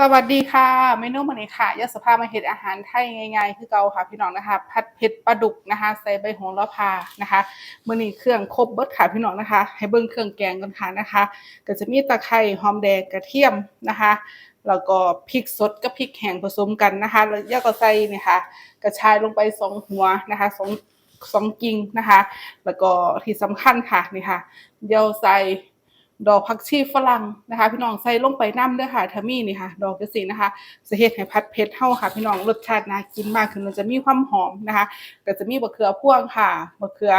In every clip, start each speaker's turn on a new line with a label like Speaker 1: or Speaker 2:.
Speaker 1: สวัสดีค่ะเมนูมื้อนี้ค่ะยศภามาเฮ็ดอาหารไทยง่ายๆ คือเกาค่ะพี่น้องนะคะ ผัดเผ็ดปลาดุกนะคะ ใส่ใบโหระพานะคะมือนี้เครื่องครบเบิดค่ะพี่น้องนะคะ ให้เบิ่งเครื่องแกงกันค่ะนะคะ ก็จะมีตะไคร้หอมแดงกระเทียมนะคะ แล้วก็พริกสดกับพริกแห้งผสมกันนะคะแล้วย่าก็ใส่นี่ค่ะ กระชายลงไปสองหัวนะคะสองสองกิ่งนะคะ แล้วก็ที่สำคัญค่ะนี่ค่ะเดี๋ยวใส่ ดอกผักชีฝรั่งนะคะ พี่น้องใส่ลงไปน้ำเด้อค่ะถ้ามีนี่ค่ะ ดอกจังซี่นะคะจะเฮ็ดให้ผัดเผ็ดเฮาค่ะ พี่น้องรสชาติน่ากินมากขึ้นมันจะมีความหอมนะคะ ก็จะมีบะเขือพ่วงค่ะบะเขือ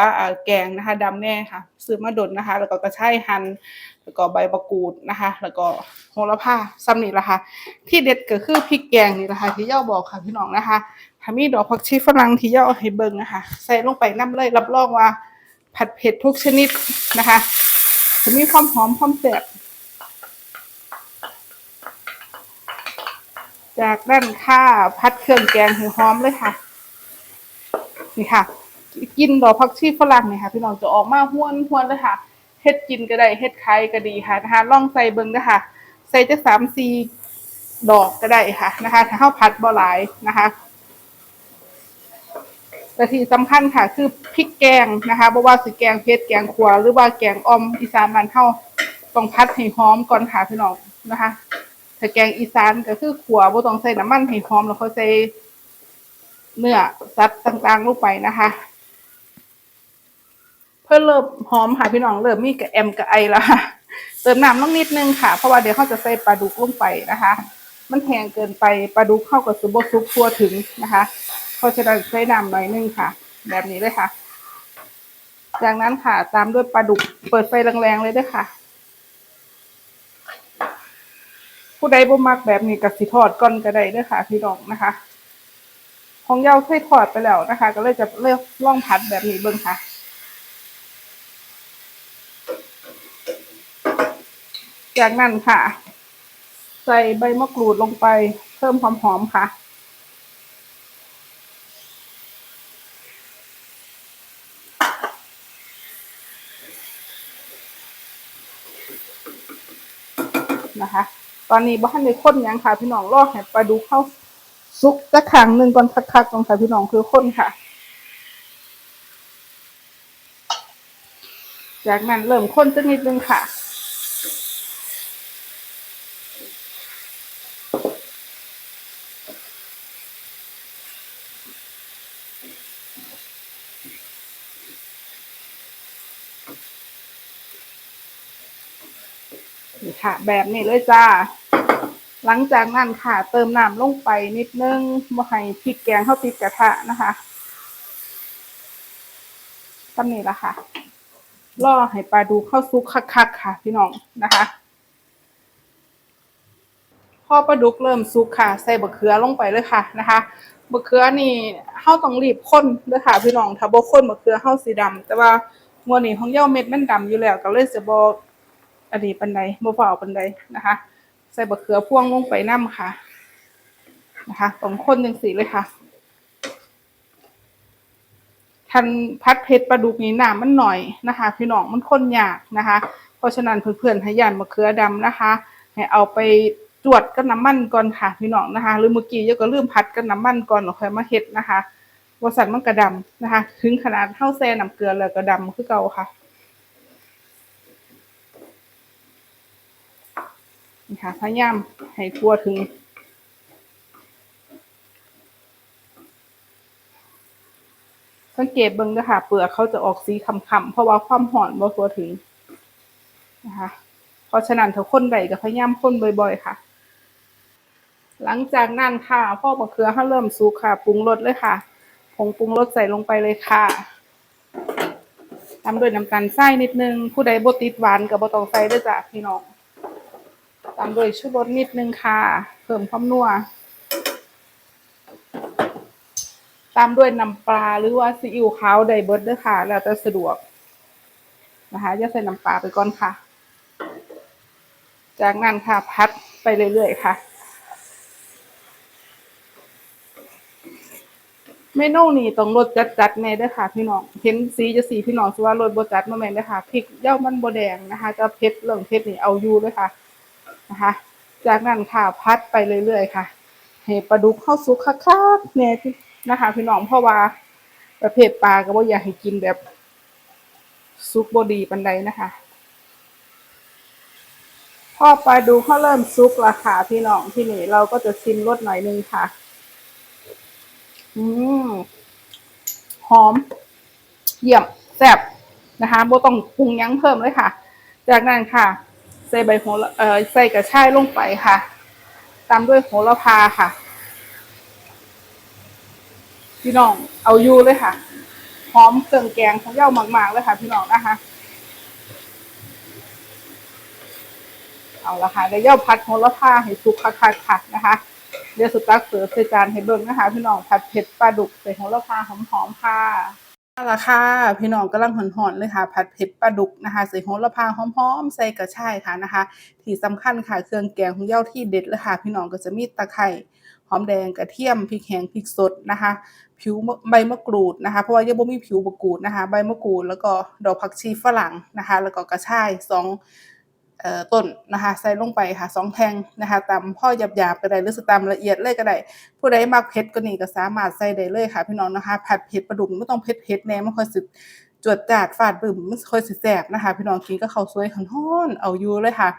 Speaker 1: แกงนะคะดำแน่ค่ะซื้อมาดนนะคะ แล้วก็กระชายหั่นแล้วก็ใบมะกรูดนะคะ แล้วก็โหระพาซ้ำนี่ละค่ะ ที่เด็ดก็คือพริกแกงนี่ละค่ะที่ย่าบอกค่ะพี่น้องนะคะถ้ามีดอกผักชีฝรั่งที่ย่าเอาให้เบิ่งนะคะ ใส่ลงไปน้ำเลยรับรองว่าผัดเผ็ดทุกชนิดนะคะ จะมีความหอมความแซ่บจากด้านข้าพัดเครื่องแกงให้หอมเลยค่ะ นี่ค่ะ กินดอกผักชีฝรั่งเนี่ยค่ะพี่น้องจะออกมาห้วนห้วนเลยค่ะเฮ็ดกินก็ได้เฮ็ดขายก็ดีค่ะนะคะลองใส่เบิ่งเด้อค่ะใส่จักสามสี่ดอกก็ได้ค่ะนะคะ ถ้าเฮาผัดบ่หลายนะคะ แต่ที่สำคัญค่ะ คือพริกแกงนะคะบ่ว่าสิแกงเผ็ดแกงขัวหรือว่าแกงอ่อมอีสานบ้านเฮาต้องพัดให้หอมก่อนค่ะพี่น้องนะคะถ้าแกงอีสานก็คือขัวบ่ต้องใส่น้ำมันให้หอมแล้วค่อยใส่เนื้อสัตว์ต่างๆลงไปนะคะ เพื่อเริ่มหอมค่ะพี่น้องเริ่มมีกระแอมกระไอแล้วค่ะเติมน้ำลงนิดนึงค่ะ เพราะว่าเดี๋ยวเขาจะใส่ปลาดุกลงไปนะคะ มันแห้งเกินไปปลาดุกเข้ากับสุบซุปทั่วถึงนะคะ เพราะฉะนั้นใช้น้ำหน่อยนึงค่ะ แบบนี้เลยค่ะ จากนั้นค่ะตามด้วยปลาดุกเปิดไฟแรงๆเลยด้วยค่ะ ผู้ใดบ่มักแบบนี้กับสิทอดก่อนก็ได้ด้วยค่ะ พี่น้องนะคะของเยาเคยทอดไปแล้วนะคะ ก็เลยจะเลือกล่องผัดแบบนี้เบิ่งค่ะจากนั้นค่ะ ใส่ใบมะกรูดลงไปเพิ่มความหอมค่ะ นะคะ ตอนนี้บ้านในข้นยังค่ะพี่น้องรอให้ปลาดุกเข้าซุกจะขังหนึ่งก่อนคักๆตรงค่ะพี่น้องคือข้นค่ะ จากนั้นเริ่มข้นจะนิดนึงค่ะ นี่ค่ะ แบบนี้เลยจ้า หลังจากนั้นค่ะ เติมน้ำลงไปนิดนึงบ่ให้พริกแกงเข้าติดกระทะนะคะตำนี้ละค่ะรอให้ปลาดูเข้าซุกคักๆค่ะ พี่น้องนะคะพอปลาดุกเริ่มสุกค่ะ ใส่บะเขือลงไปเลยค่ะนะคะบะเขือนี่เฮาต้องรีบข้นเด้อค่ะ พี่น้องถ้าบ่ข้นบะเขือเฮาสีดำแต่ว่างัวนี่ของเย้าเม็ดมันดำอยู่แล้วก็เลยสิบ่ อันนี้ปานใดบ่ฟ้าวปานใดนะคะ ใส่บะเขือพ่วงลงไปนำค่ะ นะคะต้องข้นจังซี่เลยค่ะทันพัดเผ็ดปลาดุกนี่น้ำมันหน่อยนะคะ พี่น้องมันข้นยากนะคะ เพราะฉะนั้นเพื่อนๆให้ย่านมะเขือดำนะคะให้เอาไปจวดกับน้ำมันก่อนค่ะพี่น้องนะคะ หรือเมื่อกี้ยก็ลืมพัดกับน้ำมันก่อนแล้วค่อยมาเฮ็ดนะคะวสันมันกระดำนะคะ ถึงขนาดเท่าแซ่น้ำเกลือแล้วก็ดำคือเก่าค่ะ นี่ค่ะพยายามให้ทั่วถึง สังเกตเบิ่งด้อค่ะ เปลือกเขาจะออกสีคำๆเพราะว่าความหอนบ่ทั่วถึงนะคะเพราะฉะนั้นถ้าคนใดก็พยายามคนบ่อย ๆ ค่ะ หลังจากนั้นค่ะพ่อมะเขือเขาเริ่มสุกค่ะปรุงรสเลยค่ะผงปรุงรสใส่ลงไปเลยค่ะตามด้วยน้ำตาลทรายนิดนึง ผู้ใดบ่ติดหวานก็บ่ต้องใส่ด้อจ้ะพี่น้อง ตามด้วยชูรสนิดนึงค่ะ เพิ่มความนัว ตามด้วยน้ำปลาหรือว่าซีอิ๊วขาวไดเบิร์ดด้อค่ะ แล้วแต่สะดวกนะคะอย่าใส่น้ำปลาไปก่อนค่ะ จากนั้นค่ะพัดไปเรื่อยๆค่ะ เมนูนี้ต้องรสจัดๆแน่ด้อค่ะ พี่น้อง เห็นสีจะสีพี่น้องสิว่ารสบจัดบ่แม่นด้อค่ะพริกเย้ามันบ่แดงนะคะ จะเผ็ดเรื่องเผ็ดนี่เอาอยู่ด้อค่ะ นะคะ จากนั้นค่ะพัดไปเรื่อยๆค่ะให้ปลาดุกเข้าสุกคักๆเนี่ยนะคะพี่น้องเพราะว่าประเภทปลาก็บ่อยากให้กินแบบสุกบดีปานใดนะคะพอปลาดุกเขาเริ่มสุกและค่ะพี่น้องที่นี่เราก็จะชิมรสหน่อยนึงค่ะ อืมหอม เยี่ยมแซ่บนะคะโบต้องปรุงยั้งเพิ่มเลยค่ะ จากนั้นค่ะ ใส่ใบโหระเอ่อใส่กระชายลงไปค่ะ ตามด้วยโหระพาค่ะ พี่น้องเอาอยู่เลยค่ะ หอมเครื่องแกงของเย้ามาก ๆ เลยค่ะ พี่น้องนะคะ เอาละค่ะเดี๋ยวเย้าพัดโหระพาให้สุกคักๆค่ะนะคะเดี๋ยวสุดตักเสิร์ฟใส่จานให้เบิ่งนะคะ พี่น้องผัดเผ็ดปลาดุกใส่โหระพาหอมๆค่ะ ละค่ะพี่น้องกำลังหอนๆเลยค่ะ ผัดเผ็ดปลาดุกนะคะใส่โหระพาหอมๆใส่กระชายค่ะนะคะ ที่สำคัญค่ะเครื่องแกงของเย้าที่เด็ดเลยค่ะ พี่น้องก็จะมีตะไคร่หอมแดงกระเทียมพริกแห้งพริกสดนะคะ ผิวใบมะกรูดนะคะ เพราะว่าเยังบ่มีผิวมะกรูดนะคะ ใบมะกรูดแล้วก็ดอกผักชีฝรั่งนะคะ แล้วก็กระชายสอง ต้นนะคะใส่ลงไปค่ะสองแทงนะคะตามพ่อหยาบๆก็ได้หรือตามละเอียดเลยก็ได้ผู้ใดมักเผ็ดก็นี่ก็สามารถใส่ได้เลยค่ะ พี่น้องนะคะผัดเผ็ดปลาดุกไม่ต้องเผ็ดๆแน่ไม่ค่อยสิจวดจาดฟาดบึ้มไม่ค่อยสิแสบนะคะ พี่น้องกินก็ข้าวสวยร้อนเอาอยู่เลยค่ะ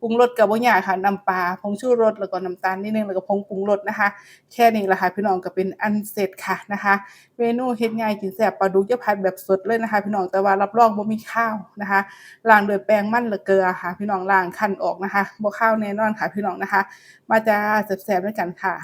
Speaker 1: ปรุงรสกับ่ยากค่ะน้ำปลาผงชูรสแล้วก็น้ำตาลนิดนึงแล้วก็ผงปรุงรสนะคะ แค่นี้แหละค่ะพี่น้องก็เป็นอันเสร็จค่ะนะคะเมนูเฮ็ดง่ายกินแซ่บปลาดุกยะพัดแบบสดเลยนะคะ พี่น้องแต่ว่ารับรองบ่มีข้าวนะคะล้างด้วยแป้งมันและเกลือค่ะ พี่น้องล้างคั่นออกนะคะบ่ข้าวแน่นอนค่ะพี่น้องนะคะ มาจ้าแซ่บๆด้วยกันค่ะ